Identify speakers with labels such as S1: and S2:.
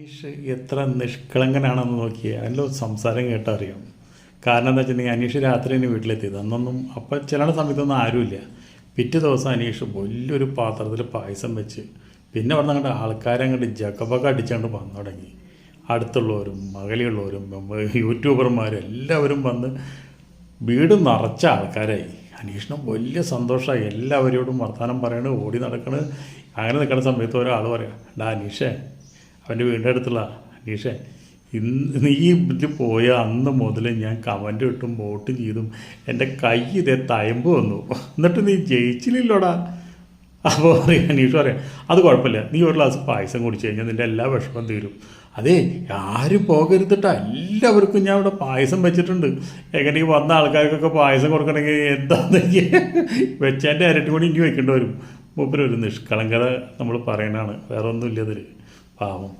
S1: അനീഷ് എത്ര നിഷ്കളങ്കനാണെന്ന് നോക്കിയേ. അതിന്റെ സംസാരം കേട്ടറിയാം. കാരണം എന്താ വെച്ചിട്ടുണ്ടെങ്കിൽ അനീഷ് രാത്രി തന്നെ വീട്ടിലെത്തിയത്. അന്നൊന്നും അപ്പം ചില സമയത്തൊന്നും ആരുമില്ല. പിറ്റേ ദിവസം അനീഷ് വലിയൊരു പാത്രത്തിൽ പായസം വെച്ച് പിന്നെ അവിടെ നിന്ന് ആൾക്കാരെ അങ്ങോട്ട് ജക്കപ്പൊക്കെ അടിച്ചുകൊണ്ട് വന്നു തുടങ്ങി. അടുത്തുള്ളവരും മകളിയുള്ളവരും യൂട്യൂബർമാരും എല്ലാവരും വന്ന് വീട് നിറച്ച ആൾക്കാരായി. അനീഷിന് വലിയ സന്തോഷമായി. എല്ലാവരോടും വർത്തമാനം പറയണ് ഓടി നടക്കണ്. അങ്ങനെ നിൽക്കുന്ന സമയത്ത് ഒരാൾ പറയാം ഡാ അനീഷേ അവന്റെ വീടിന്റെ അടുത്തുള്ള അനീഷേ ഇന്ന് നീ ഇത് പോയ അന്ന് മുതൽ ഞാൻ കമന്റ് ഇട്ടും വോട്ട് ചെയ്തും എന്റെ കൈ ഇതേ തയമ്പ് വന്നു. എന്നിട്ട് നീ ജയിച്ചില്ലല്ലോടാ? അപ്പോൾ പറയാം അനീഷ് പറയാം അത് കുഴപ്പമില്ല. നീ ഒരു ഗ്ലാസ് പായസം കുടിച്ചു കഴിഞ്ഞാൽ നിന്റെ എല്ലാ വിഷമം തീരും. അതേ ആരും പോകരുതിട്ടാ. എല്ലാവർക്കും ഞാൻ ഇവിടെ പായസം വെച്ചിട്ടുണ്ട്. എങ്ങനെ വന്ന ആൾക്കാർക്കൊക്കെ പായസം കൊടുക്കണമെങ്കിൽ എന്താന്ന് വെച്ചതിന്റെ ഇരട്ടി കൂടി ഇനി വെക്കേണ്ടി വരും. മൂപ്പര് ഒരു നിഷ്കളങ്കത നമ്മൾ പറയണതാണ്. വേറെ ഒന്നുമില്ല അതിൽ Wow.